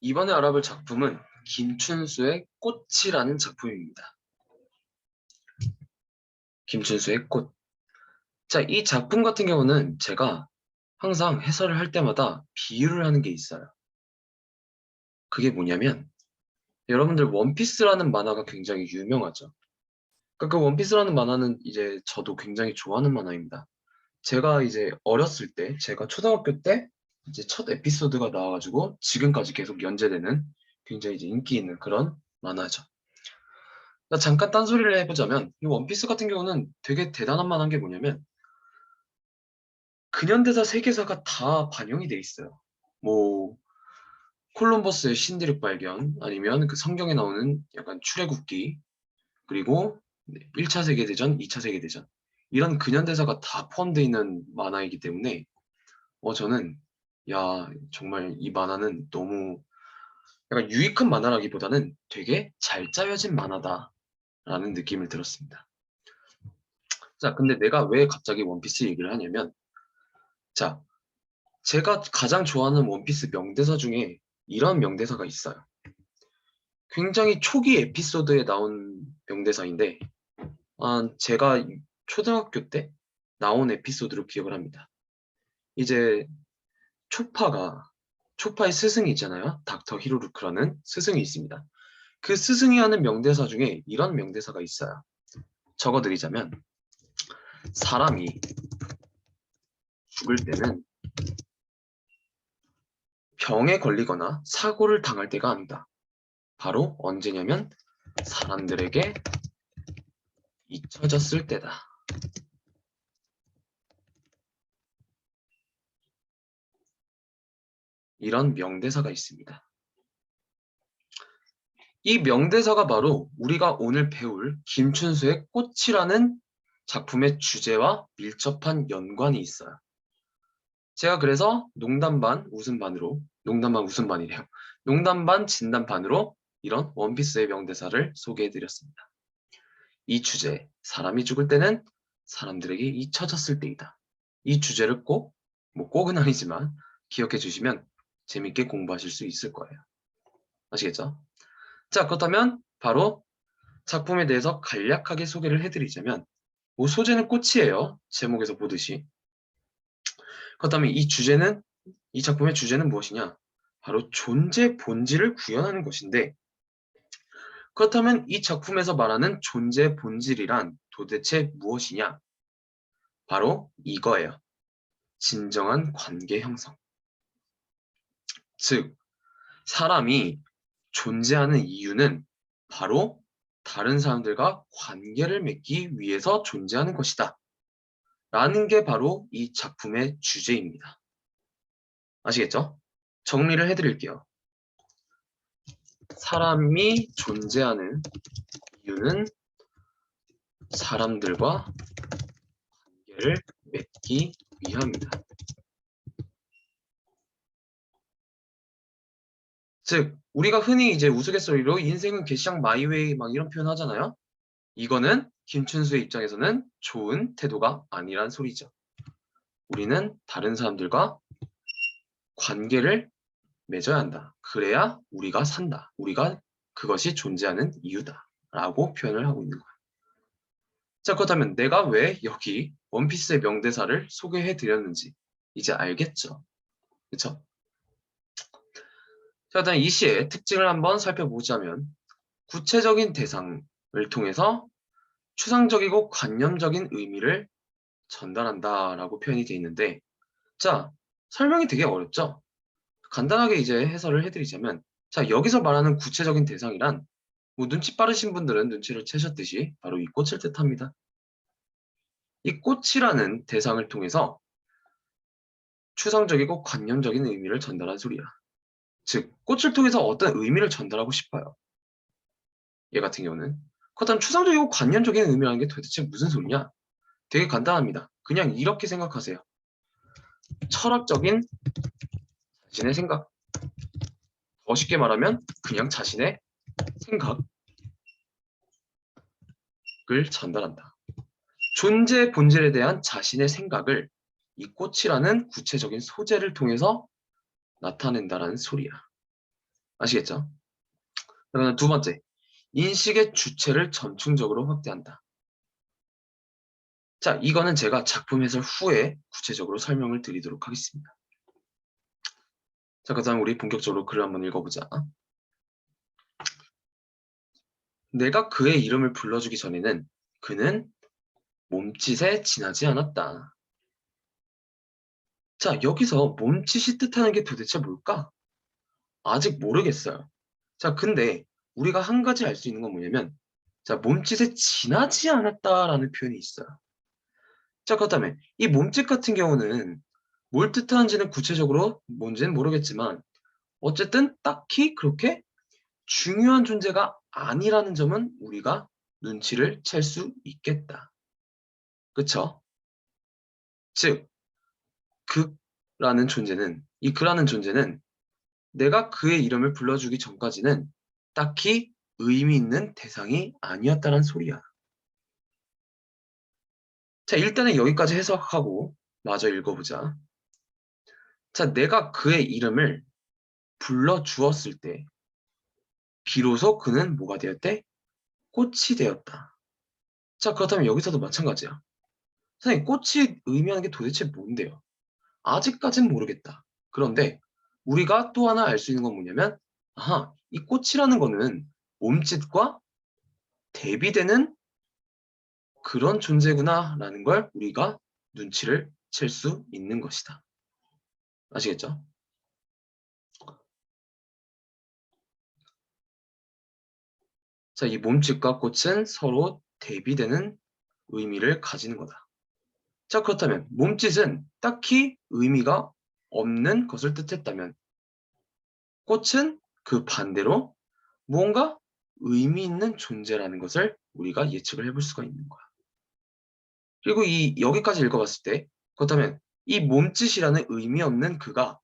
이번에 알아볼 작품은 김춘수의 꽃이라는 작품입니다. 김춘수의 꽃. 자, 이 작품 같은 경우는 제가 항상 해설을 할 때마다 비유를 하는 게 있어요. 그게 뭐냐면 여러분들 원피스라는 만화가 굉장히 유명하죠. 그러니까 그 원피스라는 만화는 이제 저도 굉장히 좋아하는 만화입니다. 제가 이제 어렸을 때, 제가 초등학교 때 이제 첫 에피소드가 나와가지고 지금까지 계속 연재되는 굉장히 이제 인기 있는 그런 만화죠. 나 잠깐 딴소리를 해보자면 이 원피스 같은 경우는 되게 대단한 만한 게 뭐냐면 근현대사 세계사가 다 반영이 돼 있어요. 뭐 콜럼버스의 신디륙 발견 아니면 그 성경에 나오는 약간 출애굽기 그리고 1차 세계대전, 2차 세계대전 이런 근현대사가 다 포함되어 있는 만화이기 때문에 어 저는 야 정말 이 만화는 너무 약간 유익한 만화라기보다는 되게 잘 짜여진 만화다라는 느낌을 들었습니다. 자, 근데 내가 왜 갑자기 원피스 얘기를 하냐면 자, 제가 가장 좋아하는 원피스 명대사 중에 이런 명대사가 있어요. 굉장히 초기 에피소드에 나온 명대사인데 아, 제가 초등학교 때 나온 에피소드로 기억을 합니다. 이제 초파가 초파의 스승이 있잖아요. 닥터 히로루크라는 스승이 있습니다. 그 스승이 하는 명대사 중에 이런 명대사가 있어요. 적어드리자면 사람이 죽을 때는 병에 걸리거나 사고를 당할 때가 아니다. 바로 언제냐면 사람들에게 잊혀졌을 때다. 이런 명대사가 있습니다. 이 명대사가 바로 우리가 오늘 배울 김춘수의 꽃이라는 작품의 주제와 밀접한 연관이 있어요. 제가 그래서 농담 반 웃음 반으로 농담 반 웃음 반이래요. 농담 반 진담 반으로 이런 원피스의 명대사를 소개해 드렸습니다. 이 주제, 사람이 죽을 때는 사람들에게 잊혀졌을 때이다. 이 주제를 꼭, 뭐 꼭은 아니지만 기억해 주시면 재밌게 공부하실 수 있을 거예요. 아시겠죠? 자, 그렇다면 바로 작품에 대해서 간략하게 소개를 해드리자면 뭐 소재는 꽃이에요. 제목에서 보듯이. 그렇다면 이 주제는 이 작품의 주제는 무엇이냐? 바로 존재 본질을 구현하는 것인데 그렇다면 이 작품에서 말하는 존재 본질이란 도대체 무엇이냐? 바로 이거예요. 진정한 관계 형성. 즉, 사람이 존재하는 이유는 바로 다른 사람들과 관계를 맺기 위해서 존재하는 것이다. 라는 게 바로 이 작품의 주제입니다. 아시겠죠? 정리를 해드릴게요. 사람이 존재하는 이유는 사람들과 관계를 맺기 위함이다. 즉, 우리가 흔히 이제 우스갯소리로 인생은 개시장 마이웨이 막 이런 표현 하잖아요. 이거는 김춘수의 입장에서는 좋은 태도가 아니란 소리죠. 우리는 다른 사람들과 관계를 맺어야 한다. 그래야 우리가 산다. 우리가 그것이 존재하는 이유다. 라고 표현을 하고 있는 거야. 자, 그렇다면 내가 왜 여기 원피스의 명대사를 소개해 드렸는지 이제 알겠죠? 그쵸? 자, 일단 이 시의 특징을 한번 살펴보자면 구체적인 대상을 통해서 추상적이고 관념적인 의미를 전달한다라고 표현이 되어 있는데 자, 설명이 되게 어렵죠? 간단하게 이제 해설을 해드리자면 자, 여기서 말하는 구체적인 대상이란 뭐 눈치 빠르신 분들은 눈치를 채셨듯이 바로 이 꽃을 뜻합니다. 이 꽃이라는 대상을 통해서 추상적이고 관념적인 의미를 전달한 소리야. 즉, 꽃을 통해서 어떤 의미를 전달하고 싶어요. 얘 같은 경우는. 그렇다면 추상적이고 관념적인 의미라는 게 도대체 무슨 소리냐? 되게 간단합니다. 그냥 이렇게 생각하세요. 철학적인 자신의 생각. 더 쉽게 말하면 그냥 자신의 생각을 전달한다. 존재 본질에 대한 자신의 생각을 이 꽃이라는 구체적인 소재를 통해서 나타낸다라는 소리야. 아시겠죠? 그러면 두 번째, 인식의 주체를 전층적으로 확대한다. 자, 이거는 제가 작품 해설 후에 구체적으로 설명을 드리도록 하겠습니다. 자, 그 다음 우리 본격적으로 글을 한번 읽어보자. 내가 그의 이름을 불러주기 전에는 그는 몸짓에 지나지 않았다. 자, 여기서 몸짓이 뜻하는 게 도대체 뭘까? 아직 모르겠어요. 자, 근데 우리가 한 가지 알 수 있는 건 뭐냐면, 자, 몸짓에 지나지 않았다라는 표현이 있어요. 자, 그렇다면 이 몸짓 같은 경우는 뭘 뜻하는지는 구체적으로 뭔지는 모르겠지만, 어쨌든 딱히 그렇게 중요한 존재가 아니라는 점은 우리가 눈치를 챌 수 있겠다. 그쵸? 즉, 극라는 존재는, 이 그라는 존재는 내가 그의 이름을 불러주기 전까지는 딱히 의미 있는 대상이 아니었다는 소리야. 자, 일단은 여기까지 해석하고 마저 읽어보자. 자, 내가 그의 이름을 불러주었을 때 비로소 그는 뭐가 되었대? 꽃이 되었다. 자, 그렇다면 여기서도 마찬가지야. 선생님, 꽃이 의미하는 게 도대체 뭔데요? 아직까진 모르겠다. 그런데 우리가 또 하나 알 수 있는 건 뭐냐면, 아하, 이 꽃이라는 거는 몸짓과 대비되는 그런 존재구나 라는 걸 우리가 눈치를 챌 수 있는 것이다. 아시겠죠? 자, 이 몸짓과 꽃은 서로 대비되는 의미를 가지는 거다. 자, 그렇다면 몸짓은 딱히 의미가 없는 것을 뜻했다면 꽃은 그 반대로 무언가 의미 있는 존재라는 것을 우리가 예측을 해볼 수가 있는 거야. 그리고 이 여기까지 읽어봤을 때 그렇다면 이 몸짓이라는 의미 없는 그가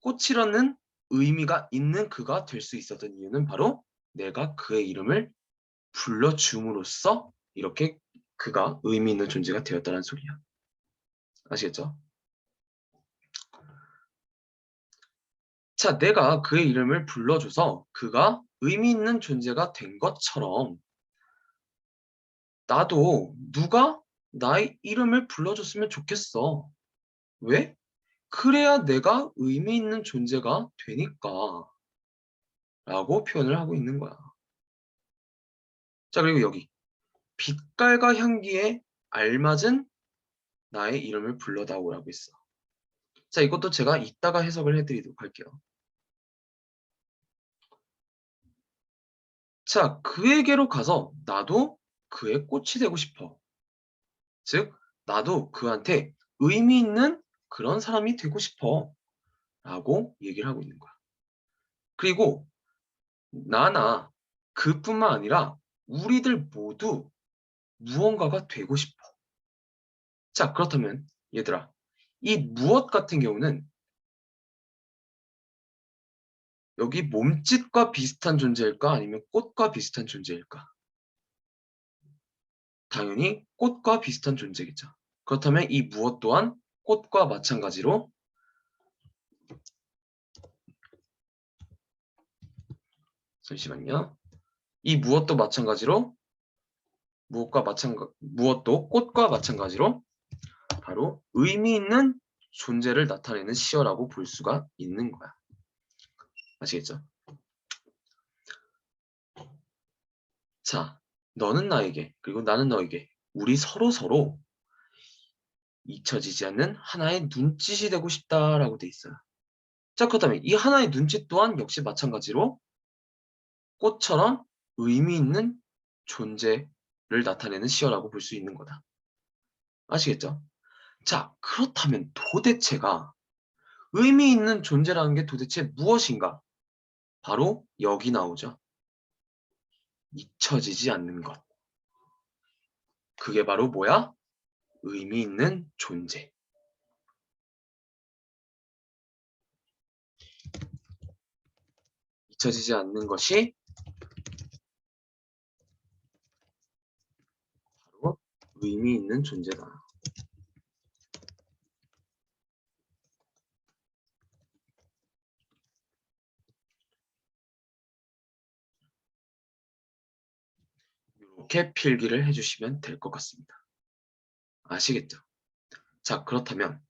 꽃이라는 의미가 있는 그가 될 수 있었던 이유는 바로 내가 그의 이름을 불러줌으로써 이렇게 그가 의미 있는 존재가 되었다는 소리야. 아시겠죠? 자, 내가 그의 이름을 불러줘서 그가 의미 있는 존재가 된 것처럼 나도 누가 나의 이름을 불러줬으면 좋겠어. 왜? 그래야 내가 의미 있는 존재가 되니까. 라고 표현을 하고 있는 거야. 자, 그리고 여기. 빛깔과 향기에 알맞은 나의 이름을 불러다오라고 했어. 자, 이것도 제가 이따가 해석을 해드리도록 할게요. 자, 그에게로 가서 나도 그의 꽃이 되고 싶어. 즉, 나도 그한테 의미 있는 그런 사람이 되고 싶어. 라고 얘기를 하고 있는 거야. 그리고 나나 그뿐만 아니라 우리들 모두 무언가가 되고 싶어. 자, 그렇다면 얘들아, 이 무엇 같은 경우는 여기 몸짓과 비슷한 존재일까 아니면 꽃과 비슷한 존재일까? 당연히 꽃과 비슷한 존재겠죠. 그렇다면 이 무엇 또한 꽃과 마찬가지로 잠시만요. 이 무엇도 마찬가지로 무엇과 마찬가 무엇도 꽃과 마찬가지로 바로 의미 있는 존재를 나타내는 시어라고 볼 수가 있는 거야. 아시겠죠? 자, 너는 나에게 그리고 나는 너에게 우리 서로 서로 잊혀지지 않는 하나의 눈짓이 되고 싶다라고 돼 있어요. 자, 그렇다면 이 하나의 눈짓 또한 역시 마찬가지로 꽃처럼 의미 있는 존재를 나타내는 시어라고 볼 수 있는 거다. 아시겠죠? 자, 그렇다면 도대체가 의미 있는 존재라는 게 도대체 무엇인가? 바로 여기 나오죠. 잊혀지지 않는 것. 그게 바로 뭐야? 의미 있는 존재. 잊혀지지 않는 것이 의미 있는 존재다. 이렇게 필기를 해주시면 될 것 같습니다. 아시겠죠? 자 그렇다면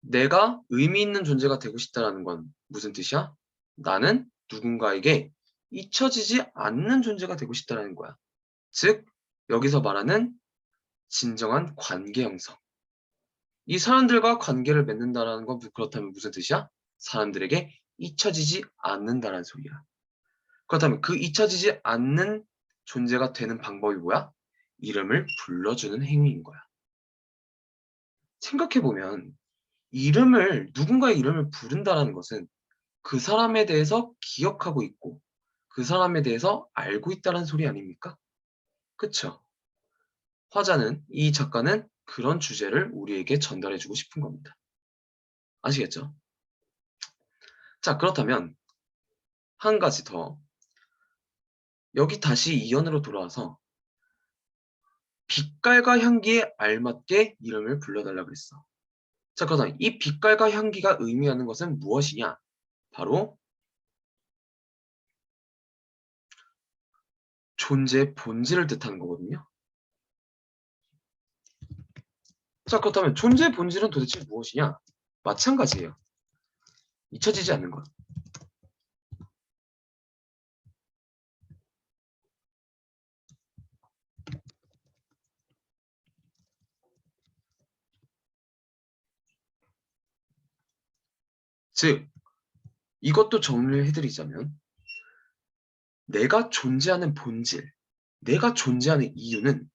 내가 의미 있는 존재가 되고 싶다는 건 무슨 뜻이야? 나는 누군가에게 잊혀지지 않는 존재가 되고 싶다라는 거야. 즉, 여기서 말하는 진정한 관계 형성. 이 사람들과 관계를 맺는다라는 건 그렇다면 무슨 뜻이야? 사람들에게 잊혀지지 않는다라는 소리야. 그렇다면 그 잊혀지지 않는 존재가 되는 방법이 뭐야? 이름을 불러주는 행위인 거야. 생각해보면 이름을 누군가의 이름을 부른다라는 것은 그 사람에 대해서 기억하고 있고 그 사람에 대해서 알고 있다는 소리 아닙니까? 그쵸? 화자는 이 작가는 그런 주제를 우리에게 전달해주고 싶은 겁니다. 아시겠죠? 자 그렇다면 한 가지 더 여기 다시 이연으로 돌아와서 빛깔과 향기에 알맞게 이름을 불러달라 그랬어. 자, 그러면 이 빛깔과 향기가 의미하는 것은 무엇이냐? 바로 존재의 본질을 뜻하는 거거든요. 자, 그렇다면 존재의 본질은 도대체 무엇이냐? 마찬가지예요. 잊혀지지 않는 것. 즉, 이것도 정리를 해드리자면 내가 존재하는 본질, 내가 존재하는 이유는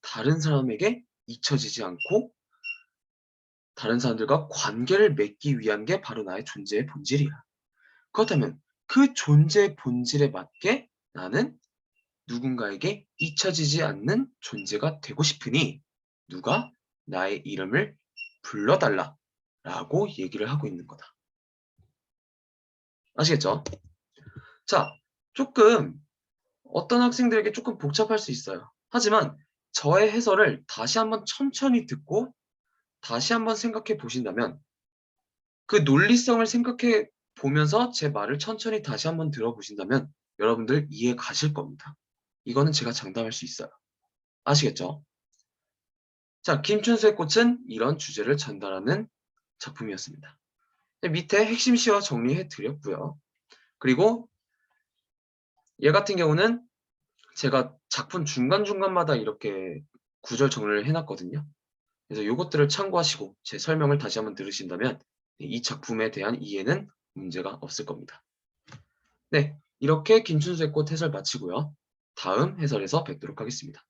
다른 사람에게 잊혀지지 않고 다른 사람들과 관계를 맺기 위한 게 바로 나의 존재의 본질이야. 그렇다면 그 존재의 본질에 맞게 나는 누군가에게 잊혀지지 않는 존재가 되고 싶으니 누가 나의 이름을 불러달라 라고 얘기를 하고 있는 거다. 아시겠죠? 자, 조금 어떤 학생들에게 조금 복잡할 수 있어요. 하지만 저의 해설을 다시 한번 천천히 듣고 다시 한번 생각해 보신다면 그 논리성을 생각해 보면서 제 말을 천천히 다시 한번 들어보신다면 여러분들 이해 가실 겁니다. 이거는 제가 장담할 수 있어요. 아시겠죠? 자, 김춘수의 꽃은 이런 주제를 전달하는 작품이었습니다. 밑에 핵심 시어 정리해 드렸고요. 그리고 얘 같은 경우는 제가 작품 중간중간마다 이렇게 구절 정리를 해놨거든요. 그래서 이것들을 참고하시고 제 설명을 다시 한번 들으신다면 이 작품에 대한 이해는 문제가 없을 겁니다. 네, 이렇게 김춘수의 꽃 해설 마치고요. 다음 해설에서 뵙도록 하겠습니다.